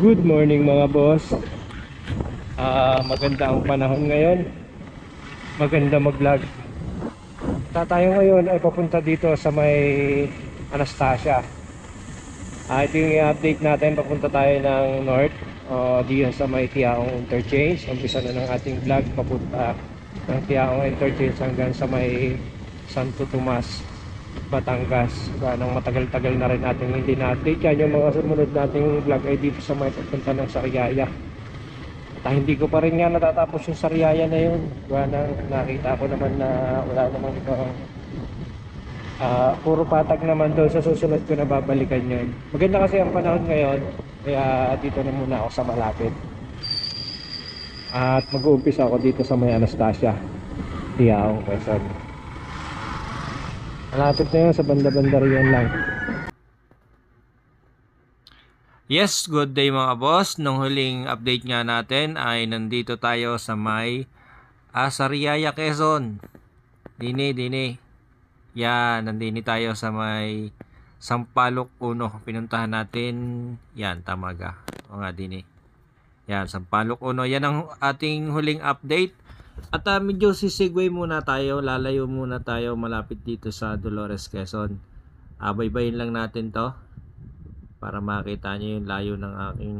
Good morning mga boss. Ah, maganda ang panahon ngayon. Maganda mag-vlog. Ta tayo ngayon ay papunta dito sa may Anastasia. Ah, ito yung i-update natin. Papunta tayo ng north. O diyan sa may Tiaong Interchange. Umpisa na ng ating vlog papunta ng Tiaong Interchange hanggang sa may Santo Tomas, Batangas. Ganang matagal-tagal na rin natin hindi na-update. Yan yung mga sumunod nating vlog ay dito sa may papunta ng Sariaya. At hindi ko pa rin nga natatapos yung Sariaya na yun. Ganang nakita ko naman na wala namang ibang Ah, puro patag naman doon sa susunod ko na babalikan yun. Maganda kasi ang panahon ngayon, kaya dito na muna ako sa malapit. At mag-uumpisa ako dito sa may Anastasia. Tiyaong Quezon. Malapit na sa banda-banda riyan lang. Yes, good day mga boss. Nung huling update nga natin ay nandito tayo sa may Asariaya, Quezon. Dini, dini. Yan, nandini tayo sa may Sampalok 1. Pinuntahan natin. Yan, tama ka. O nga, dini. Yan, Sampalok 1. Yan ang ating huling update. At uh, medyo sisigway muna tayo. Lalayo muna tayo malapit dito sa Dolores, Quezon. Ah, baybayin lang natin to para makita nyo yung layo ng aking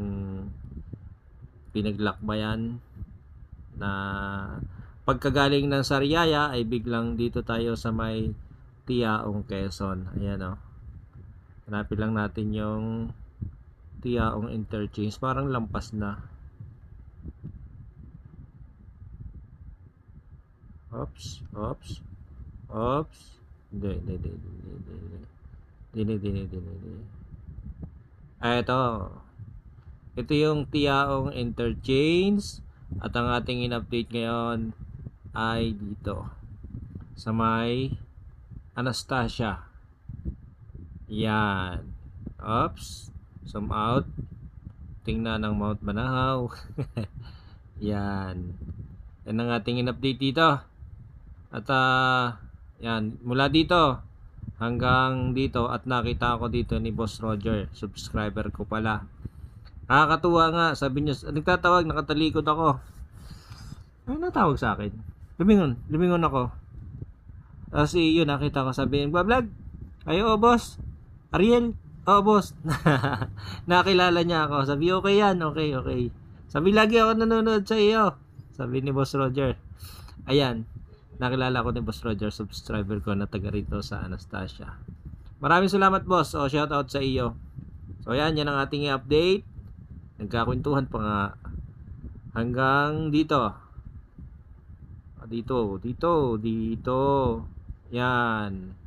pinaglakbayan na pagkagaling ng Sariaya ay biglang dito tayo sa may Tiaong Quezon ayan o hanapin lang natin yung Tiaong Interchange parang lampas na Ops, ops, ops. Hindi, hindi, hindi, hindi, hindi. Dini, dini, dini, dini. Ah, ito. Ito yung tiyaong interchange. At ang ating in-update ngayon ay dito. Sa may Anastasia. Yan. Ops. Zoom out. Tingnan ng Mount Manahaw. Yan. Yan ang ating in-update dito. At ah, yan. Mula dito hanggang dito at nakita ko dito ni Boss Roger, subscriber ko pala. Nakakatuwa nga, sabi niya, nagtatawag, nakatalikod ako. Ano natawag sa akin? Lumingon, lumingon ako. Tapos yun, nakita ko sabi, vlog, ayo oh, boss, Ariel, oh boss. Nakilala niya ako, sabi okay yan, okay, okay. Sabi lagi ako nanonood sa iyo, sabi ni Boss Roger. Ayan, nakilala ko ni Boss Roger, subscriber ko na taga rito sa Anastasia. Maraming salamat boss. O, shout out sa iyo. So, yan, yan ang ating update. Nagkakwentuhan pa nga. Hanggang dito. Ah, Dito, dito, dito. Yan.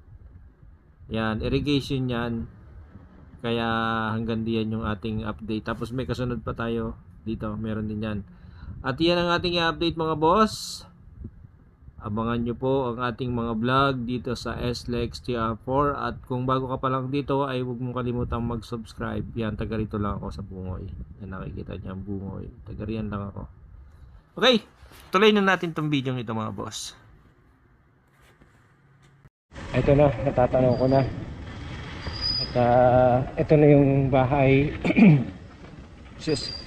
Yan, irrigation yan. Kaya hanggang diyan yung ating update. Tapos may kasunod pa tayo dito. Meron din yan. At yan ang ating update mga boss. Abangan nyo po ang ating mga vlog dito sa SLEX TR4 at kung bago ka pa lang dito ay huwag mong kalimutang mag-subscribe. Yan, taga rito lang ako sa Bungoy. Yan, nakikita niyo ang Bungoy. Taga riyan lang ako. Okay, tuloy na natin tong video ito mga boss. Ito na, natatanaw ko na. At ah, ito na yung bahay. Sus.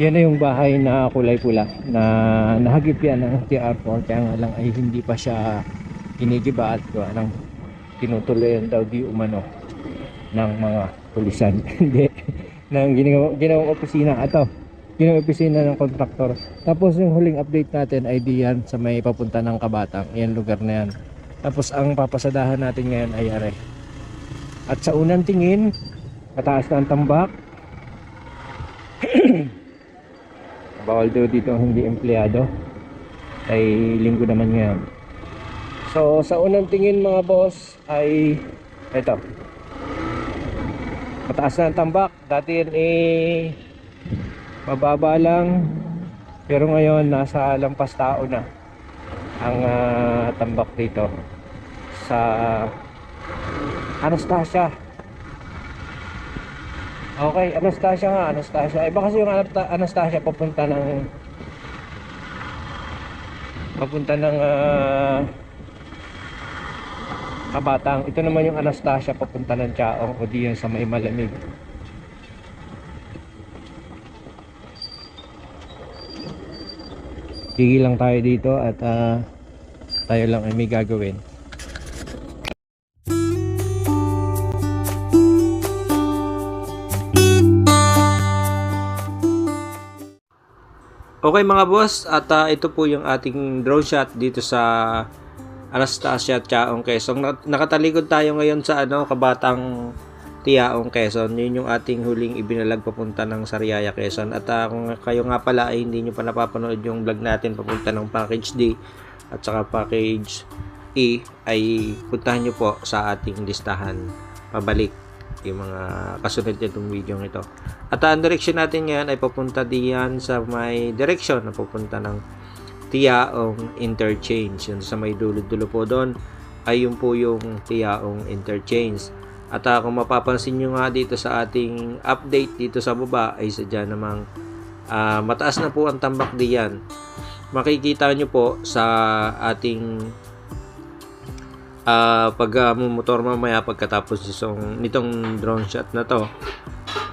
Yan na yung bahay na kulay pula na nahagip yan ng TR4 kaya nga lang ay hindi pa siya ginigiba at gawa ng tinutuloyan daw di umano ng mga pulisan. Hindi. ng ginawa, ginawang opisina. Ito, ginawang opisina ng kontraktor. Tapos yung huling update natin ay diyan sa may papunta ng Kabatang. Yan lugar na yan. Tapos ang papasadahan natin ngayon ay are. At sa unang tingin, mataas na ang tambak. Bawal daw dito hindi empleyado. Ay linggo naman ngayon. So sa unang tingin mga boss ay ito. Mataas na ang tambak. Dati yan eh mababa lang. Pero ngayon nasa lampas tao na ang ah, tambak dito sa Anastasia. Okay, Anastasia nga, Anastasia. Iba kasi yung Anastasia papunta ng papunta ng uh, Kabatang. Ito naman yung Anastasia papunta ng Chaong o diyan sa may malamig. Tigil lang tayo dito at uh, tayo lang ay may gagawin. Okay mga boss, at ah, ito po yung ating drone shot dito sa Anastasia Chaong Quezon. Nak- Nakatalikod tayo ngayon sa ano, Kabatang Tiaong Quezon. Yun yung ating huling ibinalag papunta ng Sariaya Quezon. At ah, kung kayo nga pala ay hindi nyo pa napapanood yung vlog natin papunta ng package D at saka package E ay puntahan nyo po sa ating listahan pabalik yung mga kasunod nitong video ito. At ang direction natin ngayon ay papunta diyan sa may direction na papunta ng Tiaong Interchange. Yun sa may dulo-dulo po doon ay yun po yung Tiaong Interchange. At ah, kung mapapansin nyo nga dito sa ating update dito sa baba ay sadya namang ah, mataas na po ang tambak diyan. Makikita nyo po sa ating ah pag ah, mumotor mamaya pagkatapos nitong, nitong drone shot na to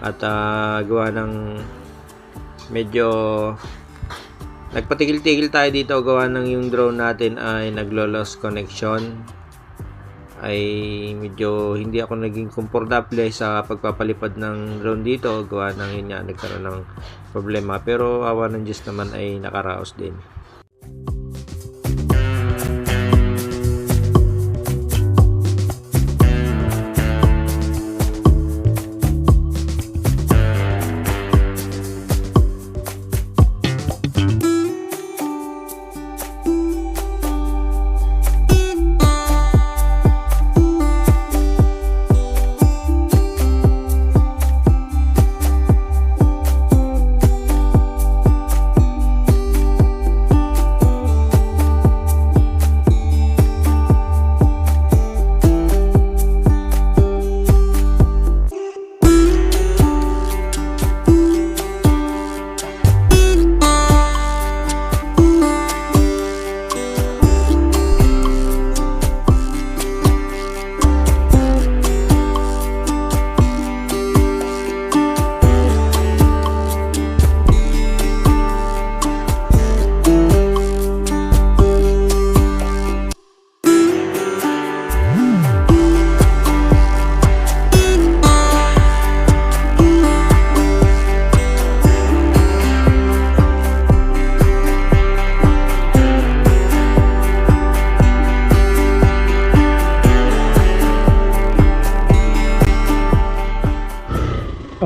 at ah, gawa ng medyo nagpatigil-tigil tayo dito gawa ng yung drone natin ay naglo-lost connection. Ay medyo hindi ako naging komportable sa pagpapalipad ng drone dito gawa ng yun nga nagkaroon ng problema. Pero awa ng Diyos naman ay nakaraos din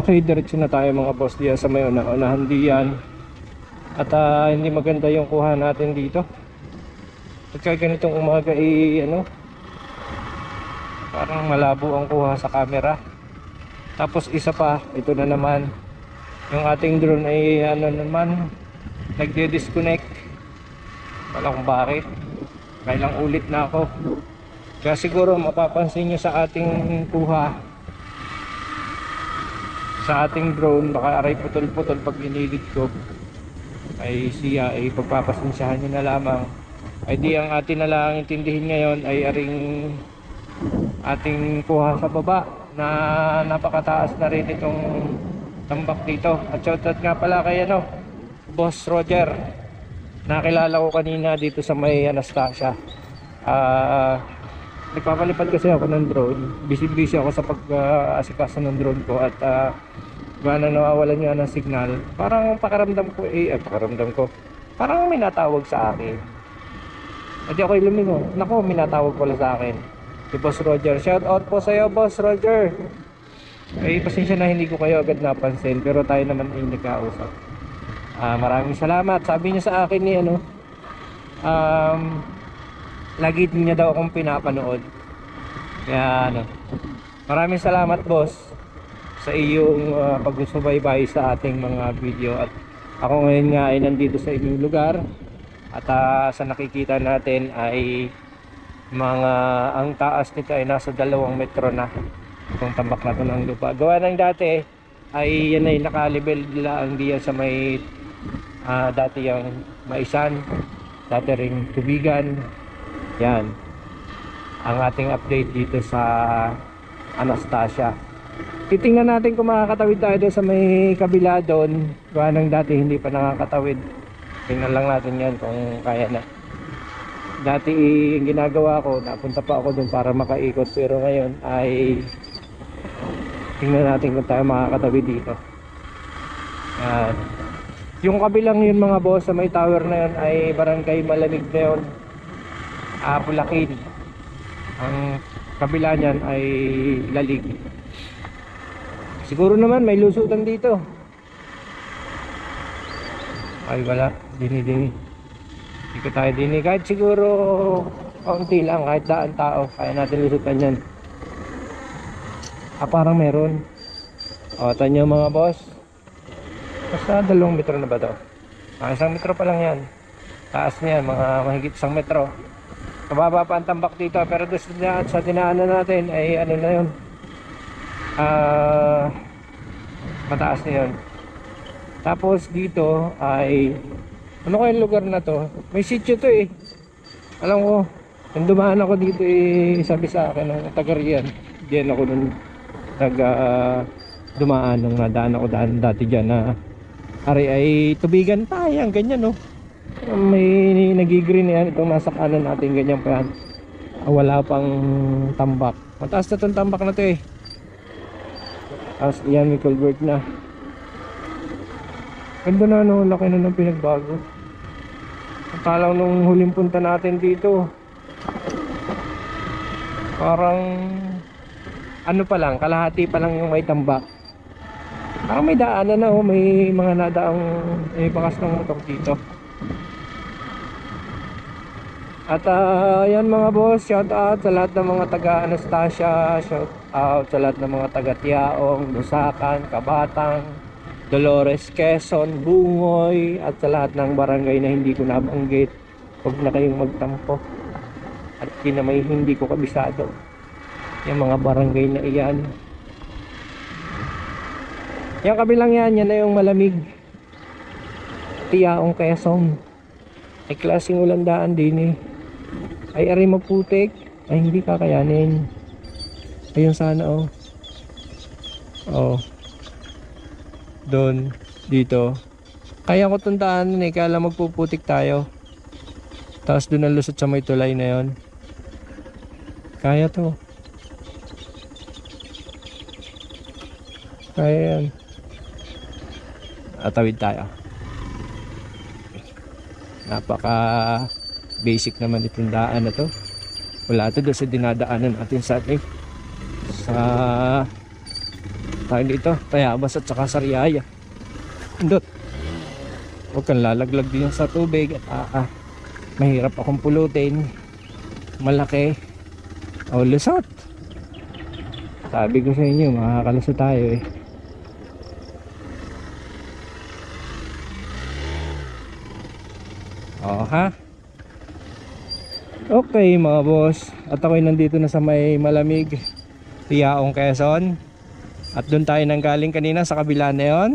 Okay, diretso na tayo mga boss diyan sa may una unahan diyan. At ah, hindi maganda yung kuha natin dito. Pagka ganitong umaga eh, ano, parang malabo ang kuha sa camera. Tapos isa pa, ito na naman, yung ating drone ay ano naman, nagde-disconnect. Wala kung bakit. Kailang ulit na ako. Kaya siguro mapapansin nyo sa ating kuha, sa ating drone baka aray putol-putol pag inilid ko. Ay siya ay pagpapasensyahan nyo na lamang. Ay di ang atin na lang intindihin ngayon ay aring ating kuha sa baba na napakataas na rin itong tambak dito. At shoutout nga pala kay ano Boss Roger. Nakilala ko kanina dito sa may Anastasia. Ah nagpapalipad kasi ako ng drone. Busy busy ako sa pag-asikaso ng drone ko at uh, na nawawalan nga ng signal. Parang pakaramdam ko eh, eh pakaramdam ko. Parang may natawag sa akin. At ako lumingo. Nako may natawag pala sa akin. Si Boss Roger. Shout out po sa iyo Boss Roger. Ay pasensya na hindi ko kayo agad napansin pero tayo naman ay nagkausap. Ah, maraming salamat. Sabi niya sa akin ni ano um, lagi din niya daw akong pinapanood. Kaya ano, maraming salamat boss sa iyong uh, pagsubaybay sa ating mga video. At ako ngayon nga ay nandito sa inyong lugar. At ah, sa nakikita natin ay mga ang taas nito ay nasa dalawang metro na. Itong tambak na to ng lupa. Gawa ng dati ay yan ay nakalibel nila ang diyan sa may ah, dati yung maisan dati ring tubigan yan. Ang ating update dito sa Anastasia. Titingnan natin kung makakatawid tayo doon sa may kabila doon. Gawa dati hindi pa nakakatawid. tingnan lang natin yan kung kaya na dati yung ginagawa ko napunta pa ako dun para makaikot pero ngayon ay tingnan natin kung tayo makakatabi dito yan yung kabilang yun mga boss sa may tower na yun ay barangay malamig na yun ah, Bulakin ang kabila niyan ay lalig. Siguro naman may lusutan dito. Ay wala. Dini dini. Hindi ko tayo dini. Kahit siguro kaunti lang kahit daan tao kaya natin lusutan yan. Ah parang meron. O tanyo mga boss. Basta dalawang metro na ba to? Ah, isang metro pa lang yan. Taas niyan mga mahigit isang metro mababa pa ang tambak dito pero doon sa, dinaan- sa dinaanan natin ay ano na yun? Ah mataas na yun. Tapos dito ay ano kaya lugar na to? May sityo to eh. Alam ko nung dumaan ako dito eh sabi sa akin ng taga riyan diyan ako nung nag ah, dumaan nung nadaan ako daan dati dyan na ari ay tubigan pa yan ganyan no may nagigreen yan itong nasa kanan natin ganyan pa yan. Ah, wala pang tambak. Mataas na tong tambak na to eh. Tapos yan may culvert na. Ganda na no? Laki na ng pinagbago. Akala nung huling punta natin dito parang ano pa lang kalahati pa lang yung may tambak. Parang may daanan na oh. May mga nadaang may bakas ng motor dito at yan mga boss, shout out sa lahat ng mga taga Anastasia, shout out sa lahat ng mga taga Tiaong, Lusakan, Kabatang, Dolores, Quezon, Bungoy, at sa lahat ng barangay na hindi ko nabanggit. Huwag na kayong magtampo. At yun na may hindi ko kabisado. Yung mga barangay na iyan. Yung kabilang yan, yan na yung malamig. Tiaong Quezon. Ay klaseng ulandaan din eh ay aray maputik. Ay hindi kakayanin. Ayun sana oh. Oh. Doon dito. Kaya ko tundaan eh. Kaya lang magpuputik tayo. Tapos doon ang lusot sa may tulay na yon kaya to. Kaya yan. Atawid tayo. Napaka basic naman itong daan na to. Wala to doon sa dinadaanan natin sa ating sa tawag dito Tayabas at saka Sariaya Indot huwag kang lalaglag din sa tubig at ah, ah, mahirap akong pulutin. Malaki. O lusot. Sabi ko sa inyo makakalusot tayo eh. Oh, ha? Okay mga boss, at ako'y nandito na sa may malamig Tiyaong Quezon. At doon tayo nang galing kanina sa kabila na yon.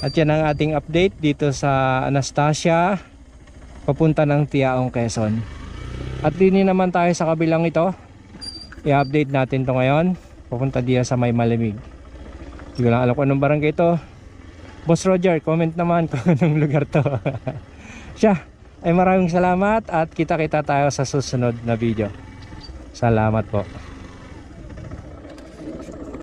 At yan ang ating update dito sa Anastasia Papunta ng Tiyaong Quezon. At din naman tayo sa kabilang ito. I-update natin to ngayon. Papunta diya sa may malamig. Hindi ko lang alam kung anong barangay ito. Boss Roger, comment naman kung anong lugar to. Siya, ay maraming salamat at kita-kita tayo sa susunod na video. Salamat po.